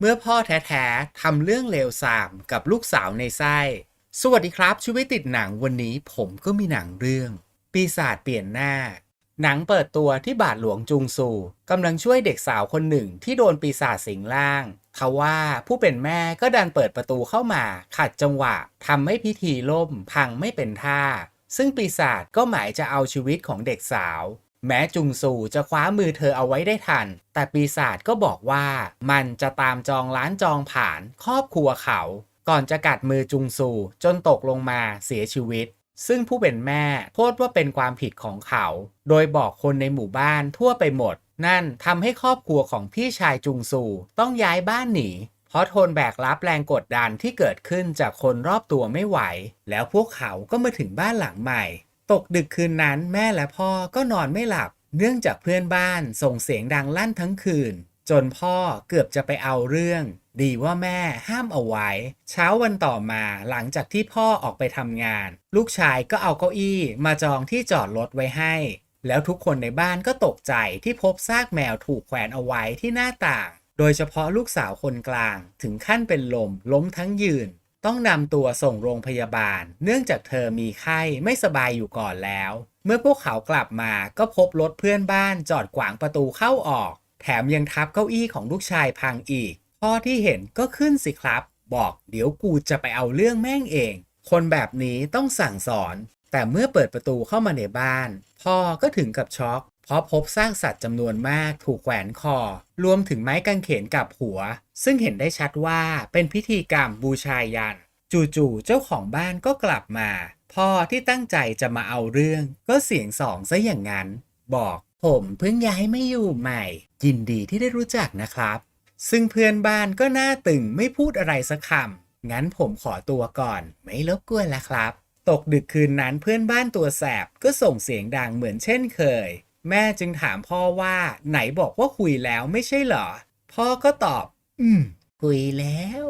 เมื่อพ่อแท้ๆทำเรื่องเลวทรามกับลูกสาวในไส้ สวัสดีครับชีวิตติดหนังวันนี้ผมก็มีหนังเรื่อง ปีศาจเปลี่ยนหน้า หนังเปิดตัวที่บาทหลวงจุงซูกำลังช่วยเด็กสาวคนหนึ่งที่โดนปีศาจสิงร่างทว่าผู้เป็นแม่ก็ดันเปิดประตูเข้ามา ขัดจังหวะทำให้พิธีล่มพังไม่เป็นท่า ซึ่งปีศาจก็หมายจะเอาชีวิตของเด็กสาว แม้จุงซูจะคว้ามือเธอเอาไว้ได้ทัน แต่ปีศาจก็บอกว่ามันจะตามจองล้านจองผ่านครอบครัวเขา ก่อนจะกัดมือจุงซูจนตกลงมาเสียชีวิต ซึ่งผู้เป็นแม่โทษว่าเป็นความผิดของเขา โดยบอกคนในหมู่บ้านทั่วไปหมด นั่นทำให้ครอบครัวของพี่ชายจุงซูต้องย้ายบ้านหนีเพราะทนแบกรับแรงกดดันที่เกิดขึ้นจากคนรอบตัวไม่ไหว แล้วพวกเขาก็มาถึงบ้านหลังใหม่ ตกดึกคืนนั้นแม่และพ่อก็นอนไม่หลับ เนื่องจากเพื่อนบ้านส่งเสียงดังลั่นทั้งคืน จนพ่อเกือบจะไปเอาเรื่อง ดีว่าแม่ห้ามเอาไว้ เช้าวันต่อมาหลังจากที่พ่อออกไปทำงาน ลูกชายก็เอาเก้าอี้มาจองที่จอดรถไว้ให้ แล้วทุกคนในบ้านก็ตกใจที่พบซากแมวถูกแขวนเอาไว้ที่หน้าต่าง โดยเฉพาะลูกสาวคนกลางถึงขั้นเป็นลมล้มทั้งยืน ต้องนำตัวส่งโรงพยาบาล เนื่องจากเธอมีไข้ไม่สบายอยู่ก่อนแล้ว เมื่อพวกเขากลับมาก็พบรถเพื่อนบ้านจอดขวางประตูเข้าออก แถมยังทับเก้าอี้ของลูกชายพังอีกพ่อที่เห็นก็ขึ้นสิครับ บอกเดี๋ยวกูจะไปเอาเรื่องแม่งเอง คนแบบนี้ต้องสั่งสอน แต่เมื่อเปิดประตูเข้ามาในบ้าน พ่อก็ถึงกับช็อก เพราะพบซากสัตว์จำนวนมากถูกแขวนคอ รวมถึงไม้กางเขนกับหัว ซึ่งเห็นได้ชัดว่าเป็นพิธีกรรมบูชายัน จู่ๆเจ้าของบ้านก็กลับมา พ่อที่ตั้งใจจะมาเอาเรื่อง ก็เสียงสองซะอย่างนั้น บอกผมเพิ่งย้ายไม่อยู่ใหม่ ยินดีที่ได้รู้จักนะครับ ซึ่งเพื่อนบ้านก็หน้าตึงไม่พูดอะไรสักคำงั้นผมขอตัวก่อน ไม่รบกวนแล้วครับ ตกดึกคืนนั้นเพื่อนบ้านตัวแสบก็ส่งเสียงดังเหมือนเช่นเคย แม่จึงถามพ่อว่าไหนบอกว่าคุยแล้วไม่ใช่เหรอ พ่อก็ตอบ อืม คุยแล้ว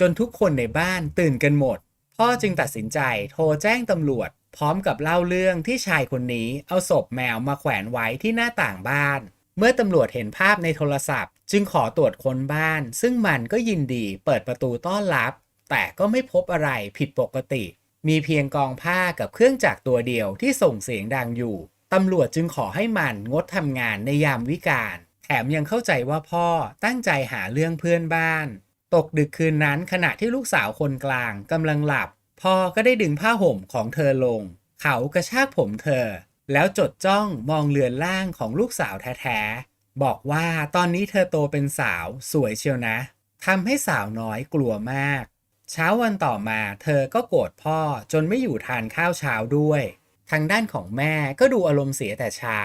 จนทุกคนในบ้านตื่นกันหมด พ่อจึงตัดสินใจโทรแจ้งตำรวจ พร้อมกับเล่าเรื่องที่ชายคนนี้เอาศพแมวมาแขวนไว้ที่หน้าต่างบ้าน เมื่อตำรวจเห็นภาพในโทรศัพท์ จึงขอตรวจค้นบ้าน ซึ่งมันก็ยินดีเปิดประตูต้อนรับ แต่ก็ไม่พบอะไรผิดปกติ มีเพียงกองผ้ากับเครื่องจักรตัวเดียวที่ส่งเสียงดังอยู่ ตำรวจจึงขอให้มันงดทำงานในยามวิกาลแถมยังเข้าใจว่าพ่อตั้งใจหาเรื่องเพื่อนบ้าน ตกดึกคืนนั้นขณะที่ลูกสาวคนกลางกำลังหลับ พ่อก็ได้ดึงผ้าห่มของเธอลง เขากระชากผมเธอ แล้วจดจ้องมองเลือนล่างของลูกสาวแท้ๆบอกว่าตอนนี้เธอโตเป็นสาวสวยเชียวนะทำให้สาวน้อยกลัวมาก เช้าวันต่อมาเธอก็โกรธพ่อจนไม่อยู่ทานข้าวเช้าด้วย ทางด้านของแม่ก็ดูอารมณ์เสียแต่เช้า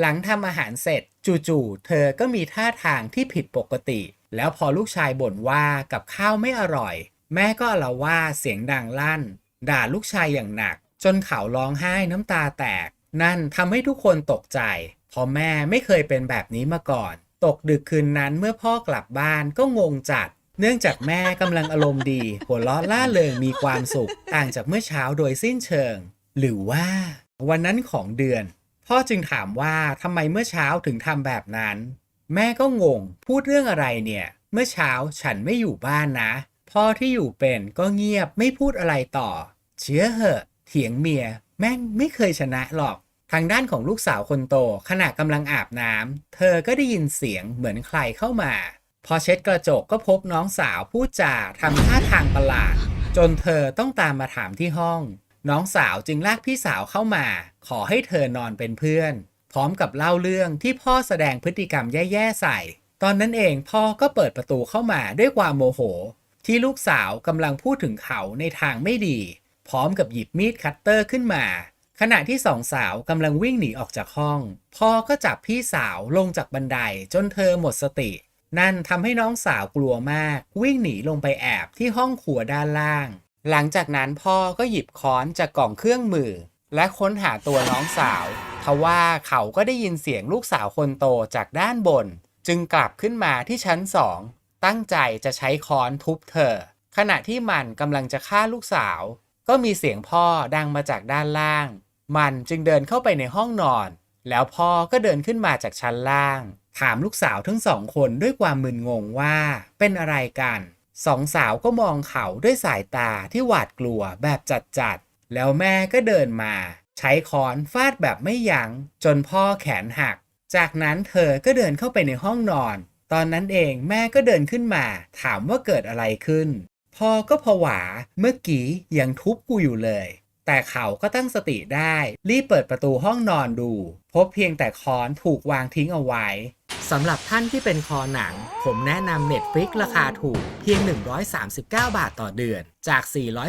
หลังทำอาหารเสร็จ จู่ๆเธอก็มีท่าทางที่ผิดปกติ แล้วพอลูกชายบ่นว่ากับข้าวไม่อร่อย แม่ก็อาละว่าเสียงดังลั่น ด่าลูกชายอย่างหนัก จนเขาร้องไห้น้ำตาแตก นั่นทำให้ทุกคนตกใจเพราะแม่ไม่เคยเป็นแบบนี้มาก่อน ตกดึกคืนนั้นเมื่อพ่อกลับบ้านก็งงจัดเนื่องจากแม่กำลังอารมณ์ดี หัวเราะล่าเริงมีความสุข ต่างจากเมื่อเช้าโดยสิ้นเชิง หรือว่าวันนั้นของเดือน พ่อจึงถามว่าทำไมเมื่อเช้าถึงทำแบบนั้น แม่ก็งง พูดเรื่องอะไรเนี่ย เมื่อเช้าฉันไม่อยู่บ้านนะ พ่อที่อยู่เป็นก็เงียบไม่พูดอะไรต่อ เชื่อเหอะ เถียงเมีย แม่งไม่เคยชนะหรอก ทางด้านของลูกสาวคนโตขณะกำลังอาบน้ำเธอก็ได้ยินเสียงเหมือนใครเข้ามา พอเช็ดกระจกก็พบน้องสาวพูดจาทำท่าทางประหลาด จนเธอต้องตามมาถามที่ห้อง น้องสาวจึงลากพี่สาวเข้ามา ขอให้เธอนอนเป็นเพื่อน พร้อมกับเล่าเรื่องที่พ่อแสดงพฤติกรรมแย่ๆใส่ ตอนนั้นเองพ่อก็เปิดประตูเข้ามาด้วยความโมโห ที่ลูกสาวกำลังพูดถึงเขาในทางไม่ดี พร้อมกับหยิบมีดคัตเตอร์ขึ้นมา ขณะที่สองสาวกำลังวิ่งหนีออกจากห้อง พ่อก็จับพี่สาวลงจากบันไดจนเธอหมดสติ นั่นทำให้น้องสาวกลัวมาก วิ่งหนีลงไปแอบที่ห้องครัวด้านล่าง หลังจากนั้นพ่อก็หยิบค้อนจากกล่องเครื่องมือ และค้นหาตัวน้องสาว ทว่าเขาก็ได้ยินเสียงลูกสาวคนโตจากด้านบน จึงกลับขึ้นมาที่ชั้นสอง ตั้งใจจะใช้ค้อนทุบเธอ ขณะที่มันกำลังจะฆ่าลูกสาว ก็มีเสียงพ่อดังมาจากด้านล่าง มันจึงเดินเข้าไปในห้องนอน แล้วพ่อก็เดินขึ้นมาจากชั้นล่าง ถามลูกสาวทั้งสองคนด้วยความมึนงงว่าเป็นอะไรกัน สองสาวก็มองเขาด้วยสายตาที่หวาดกลัวแบบจัดๆ แล้วแม่ก็เดินมา ใช้ค้อนฟาดแบบไม่ยัง้ง จนพ่อแขนหัก จากนั้นเธอก็เดินเข้าไปในห้องนอน ตอนนั้นเองแม่ก็เดินขึ้นมา ถามว่าเกิดอะไรขึ้น พ่อก็ผวาเมื่อกี้ยังทุบกูอยู่เลย แต่เขาก็ตั้งสติได้ รีบเปิดประตูห้องนอนดู พบเพียงแต่ค้อนถูกวางทิ้งเอาไว้ สำหรับท่านที่เป็นคอหนัง ผมแนะนำ Netflix ราคาถูกเพียง 139 บาทต่อเดือน จาก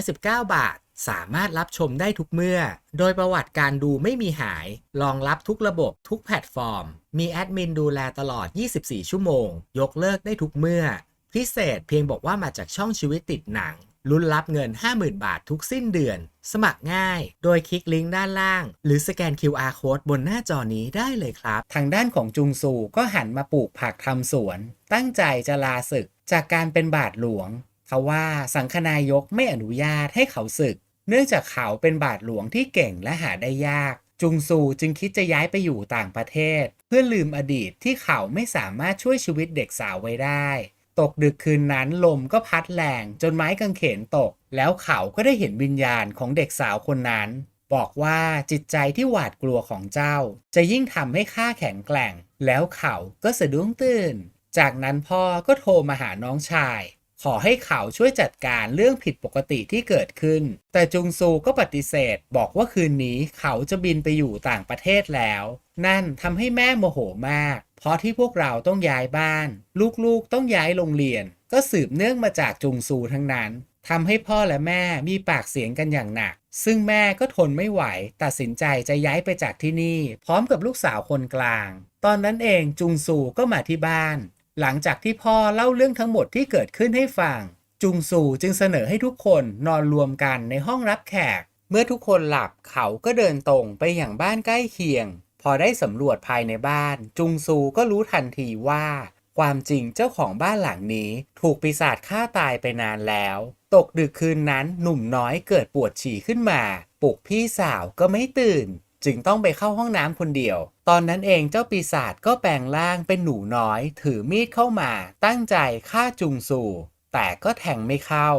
419 บาท สามารถรับชมได้ทุกเมื่อ โดยประวัติการดูไม่มีหาย รองรับทุกระบบทุกแพลตฟอร์ม มีแอดมินดูแลตลอด 24 ชั่วโมง ยกเลิกได้ทุกเมื่อ พิเศษเพียงบอกว่ามาจากช่องชีวิตติดหนัง ลุ้นรับเงิน 50,000 บาททุกสิ้นเดือน สมัครง่าย โดยคลิกลิงก์ด้านล่าง หรือสแกน QR code บนหน้าจอนี้ได้เลยครับ ทางด้านของจุงซูก็หันมาปลูกผักทำสวน ตั้งใจจะลาศึกจากการเป็นบาทหลวง เขาว่าสังคนายกไม่อนุญาตให้เขาศึก เนื่องจากเขาเป็นบาทหลวงที่เก่งและหาได้ยาก จุงซูจึงคิดจะย้ายไปอยู่ต่างประเทศ เพื่อลืมอดีตที่เขาไม่สามารถช่วยชีวิตเด็กสาวไว้ได้ ตกดึกคืนนั้นลมก็พัดแรงจนไม้กางเขนตก แล้วเขาก็ได้เห็นวิญญาณของเด็กสาวคนนั้น บอกว่าจิตใจที่หวาดกลัวของเจ้า จะยิ่งทำให้ข้าแข็งแกร่ง แล้วเขาก็สะดุ้งตื่น จากนั้นพ่อก็โทรมาหาน้องชาย ขอให้เขาช่วยจัดการเรื่องผิดปกติที่เกิดขึ้น แต่จุงซูก็ปฏิเสธ บอกว่าคืนนี้เขาจะบินไปอยู่ต่างประเทศแล้ว นั่นทำให้แม่โมโหมาก เพราะที่พวกเราต้องย้ายบ้าน ลูกๆต้องย้ายโรงเรียน ก็สืบเนื่องมาจากจุงซูทั้งนั้นทำให้พ่อและแม่มีปากเสียงกันอย่างหนัก ซึ่งแม่ก็ทนไม่ไหว ตัดสินใจจะย้ายไปจากที่นี่ พร้อมกับลูกสาวคนกลาง ตอนนั้นเองจุงซูก็มาที่บ้าน หลังจากที่พ่อเล่าเรื่องทั้งหมดที่เกิดขึ้นให้ฟัง จุงซูจึงเสนอให้ทุกคนนอนรวมกันในห้องรับแขก เมื่อทุกคนหลับเขาก็เดินตรงไปอย่างบ้านใกล้เคียง พอได้สำรวจภายในบ้าน จุงซูก็รู้ทันทีว่า ความจริงเจ้าของบ้านหลังนี้ ถูกปีศาจฆ่าตายไปนานแล้ว ตกดึกคืนนั้นหนุ่มน้อยเกิดปวดฉี่ขึ้นมา ปลุกพี่สาวก็ไม่ตื่น จึงต้องไปเข้าห้องน้ำคนเดียว ตอนนั้นเองเจ้าปีศาจก็แปลงร่างเป็นหนูน้อย ถือมีดเข้ามา ตั้งใจฆ่าจุงซู แต่ก็แทงไม่เข้า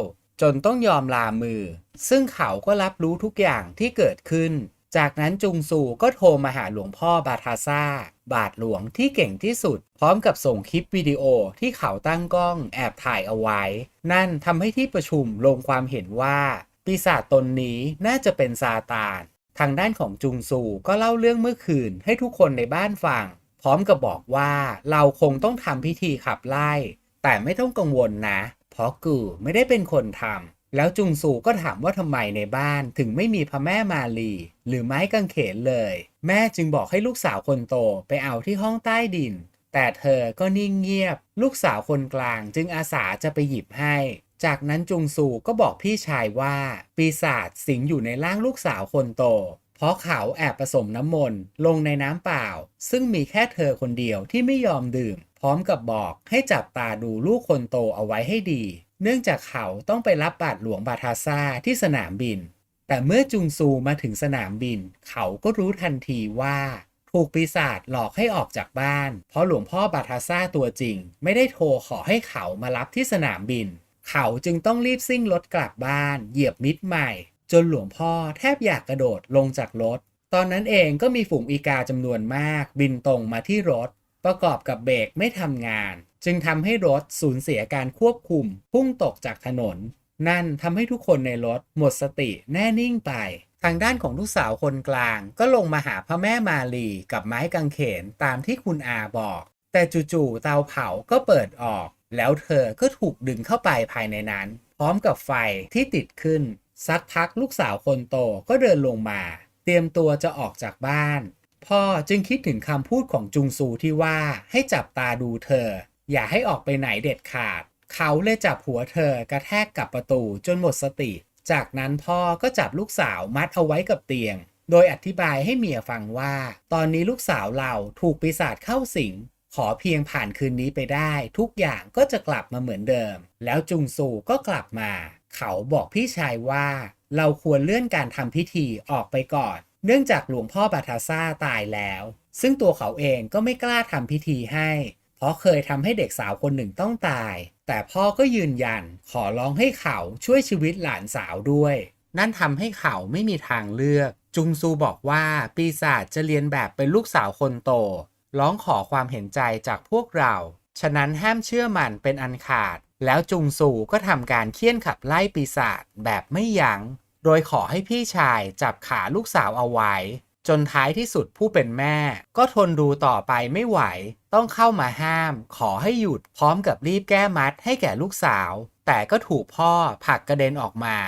จนต้องยอมลามือ ซึ่งเขาก็รับรู้ทุกอย่างที่เกิดขึ้น จากนั้นจุงซูก็โทรมาหาหลวงพ่อบาทาซาบาทหลวงที่เก่งที่สุด พร้อมกับส่งคลิปวิดีโอที่เขาตั้งกล้องแอบถ่ายเอาไว้ นั่นทำให้ที่ประชุมลงความเห็นว่า ปีศาจตนนี้น่าจะเป็นซาตาน ทางด้านของจุงซูก็เล่าเรื่องเมื่อคืนให้ทุกคนในบ้านฟัง พร้อมกับบอกว่าเราคงต้องทำพิธีขับไล่ แต่ไม่ต้องกังวลนะ เพราะกูไม่ได้เป็นคนทำ แล้วจุงซูก็ถามว่าทำไมในบ้านถึงไม่มีพระแม่มาลี หรือไม้กางเขนเลย แม่จึงบอกให้ลูกสาวคนโตไปเอาที่ห้องใต้ดิน แต่เธอก็นิ่งเงียบ ลูกสาวคนกลางจึงอาสาจะไปหยิบให้ จากนั้นจุงซูก็บอกพี่ชายว่า ปีศาจสิงอยู่ในร่างลูกสาวคนโต เพราะเขาแอบผสมน้ำมนต์ลงในน้ำเปล่า ซึ่งมีแค่เธอคนเดียวที่ไม่ยอมดื่ม พร้อมกับบอกให้จับตาดูลูกคนโตเอาไว้ให้ดี เนื่องจากเขาต้องไปรับบาทหลวงบาทาซาที่สนามบิน แต่เมื่อจุงซูมาถึงสนามบิน เขาก็รู้ทันทีว่า ถูกปีศาจหลอกให้ออกจากบ้าน เพราะหลวงพ่อบาทาซาตัวจริง ไม่ได้โทรขอให้เขามารับที่สนามบิน เขาจึงต้องรีบซิ่งรถกลับบ้าน เหยียบมิดใหม่ จนหลวงพ่อแทบอยากกระโดดลงจากรถ ตอนนั้นเองก็มีฝูงอีกาจำนวนมาก บินตรงมาที่รถ ประกอบกับเบรกไม่ทำงาน จึงทำให้รถสูญเสียการควบคุม พุ่งตกจากถนน นั่นทำให้ทุกคนในรถหมดสติแน่นิ่งไป ทางด้านของลูกสาวคนกลาง ก็ลงมาหาพระแม่มาลีกับไม้กางเขนตามที่คุณอาบอก แต่จู่ๆเตาเผาก็เปิดออก แล้วเธอก็ถูกดึงเข้าไปภายในนั้น พร้อมกับไฟที่ติดขึ้น สักพักลูกสาวคนโตก็เดินลงมา เตรียมตัวจะออกจากบ้าน พ่อจึงคิดถึงคำพูดของจุงซูที่ว่าให้จับตาดูเธอ อย่าให้ออกไปไหนเด็ดขาด เขาเลยจับหัวเธอกระแทกกับประตูจนหมดสติ จากนั้นพ่อก็จับลูกสาวมัดเอาไว้กับเตียง โดยอธิบายให้เมียฟังว่า ตอนนี้ลูกสาวเราถูกปีศาจเข้าสิง ขอเพียงผ่านคืนนี้ไปได้ ทุกอย่างก็จะกลับมาเหมือนเดิม แล้วจุงซูก็กลับมา เขาบอกพี่ชายว่า เราควรเลื่อนการทำพิธีออกไปก่อน เนื่องจากหลวงพ่อบาทาซ่าตายแล้ว ซึ่งตัวเขาเองก็ไม่กล้าทำพิธีให้ เพราะเคยทำให้เด็กสาวคนหนึ่งต้องตาย แต่พ่อก็ยืนยันขอร้องให้เขาช่วยชีวิตหลานสาวด้วย นั่นทำให้เขาไม่มีทางเลือก จุงซูบอกว่าปีศาจจะเรียนแบบเป็นลูกสาวคนโต ร้องขอความเห็นใจจากพวกเรา ฉะนั้นห้ามเชื่อมันเป็นอันขาด แล้วจุงซูก็ทำการเคี่ยนขับไล่ปีศาจแบบไม่ยัง้ง โดยขอให้พี่ชายจับขาลูกสาวเอาไว้ จนท้ายที่สุดผู้เป็นแม่ ก็ทนดูต่อไปไม่ไหว ต้องเข้ามาห้าม ขอให้หยุดพร้อมกับรีบแก้มัดให้แก่ลูกสาว แต่ก็ถูกพ่อผลักกระเด็นออกมา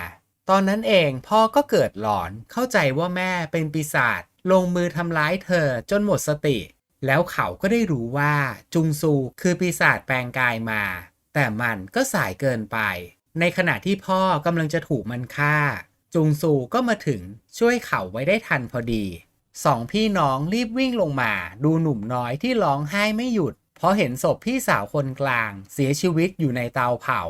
ตอนนั้นเองพ่อก็เกิดหลอนเข้าใจว่าแม่เป็นปีศาจลงมือทำร้ายเธอจนหมดสติ แล้วเขาก็ได้รู้ว่าจุงซูคือปีศาจแปลงกายมา แต่มันก็สายเกินไป ในขณะที่พ่อกำลังจะถูกมันฆ่า จุงซูก็มาถึงช่วยเขาไว้ได้ทันพอดี สองพี่น้องรีบวิ่งลงมาดูหนุ่มน้อยที่ร้องไห้ไม่หยุด เพราะเห็นศพพี่สาวคนกลาง เสียชีวิตอยู่ในเตาเผา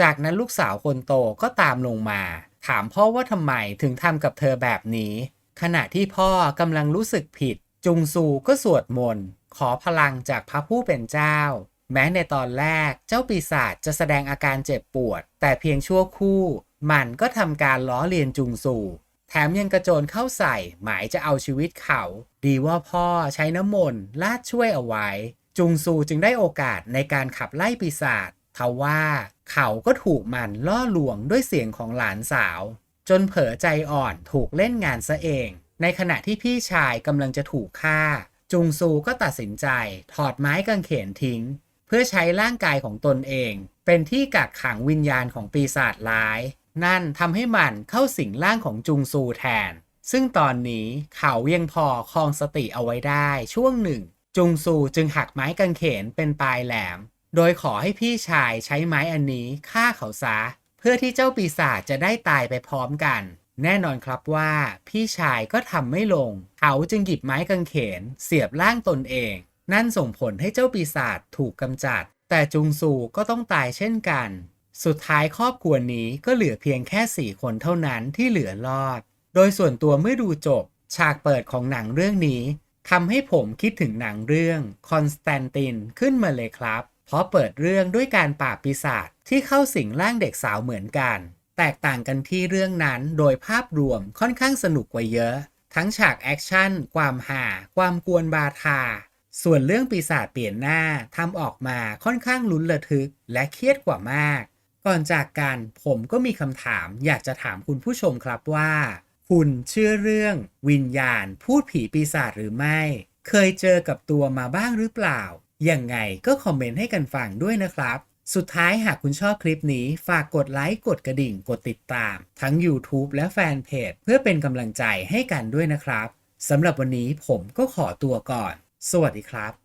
จากนั้นลูกสาวคนโตก็ตามลงมา ถามพ่อว่าทำไมถึงทำกับเธอแบบนี้ ขณะที่พ่อกำลังรู้สึกผิด จุงซูก็สวดมนต์ขอพลังจากพระผู้เป็นเจ้า แม้ในตอนแรกเจ้าปีศาจจะแสดงอาการเจ็บปวด แต่เพียงชั่วคู่ มันก็ทำการล้อเลียนจุงซูแถมยังกระโจนเข้าใส่หมายจะเอาชีวิตเขา ดีว่าพ่อใช้น้ำมนต์ลาดช่วยเอาไว้ จุงซูจึงได้โอกาสในการขับไล่ปีศาจทว่าเขาก็ถูกมันล่อลวงด้วยเสียงของหลานสาว จนเผลอใจอ่อนถูกเล่นงานซะเอง ในขณะที่พี่ชายกำลังจะถูกฆ่า จุงซูก็ตัดสินใจถอดไม้กางเขนทิ้ง เพื่อใช้ร่างกายของตนเอง เป็นที่กักขังวิญญาณของปีศาจร้าย นั่นทำให้มันเข้าสิงร่างของจุงซูแทน ซึ่งตอนนี้เขายังพอคลองสติเอาไว้ได้ช่วงหนึ่ง จุงซูจึงหักไม้กางเขนเป็นปลายแหลม โดยขอให้พี่ชายใช้ไม้อันนี้ฆ่าเขาซะ เพื่อที่เจ้าปีศาจจะได้ตายไปพร้อมกัน แน่นอนครับว่า พี่ชายก็ทำไม่ลง เขาจึงหยิบไม้กางเขน เสียบร่างตนเอง นั่นส่งผลให้เจ้าปีศาจถูกกำจัด แต่จุงซูก็ต้องตายเช่นกัน สุดท้ายครอบครัวนี้ก็เหลือเพียงแค่ 4 คนเท่านั้นที่เหลือรอด โดยส่วนตัวเมื่อดูจบ ฉากเปิดของหนังเรื่องนี้ทำให้ผมคิดถึงหนังเรื่องคอนสแตนตินขึ้นมาเลยครับ เพราะเปิดเรื่องด้วยการปราบปีศาจที่เข้าสิงร่างเด็กสาวเหมือนกัน แตกต่างกันที่เรื่องนั้นโดยภาพรวมค่อนข้างสนุกกว่าเยอะ ทั้งฉากแอคชั่น ความหา ความกวนบาทา ส่วนเรื่องปีศาจเปลี่ยนหน้าทำออกมาค่อนข้างลุ้นระทึกและเครียดกว่ามาก ก่อนจากกันผมก็มีคำถามอยากจะถามคุณผู้ชมครับว่า คุณเชื่อเรื่องวิญญาณ พูดผีปีศาจหรือไม่ เคยเจอกับตัวมาบ้างหรือเปล่า ยังไงก็คอมเมนต์ให้กันฟังด้วยนะครับ สุดท้ายหากคุณชอบคลิปนี้ ฝากกดไลค์ กดกระดิ่ง กดติดตาม ทั้ง YouTube และแฟนเพจเพื่อเป็นกำลังใจให้กันด้วยนะครับสำหรับวันนี้ผมก็ขอตัวก่อน สวัสดีครับ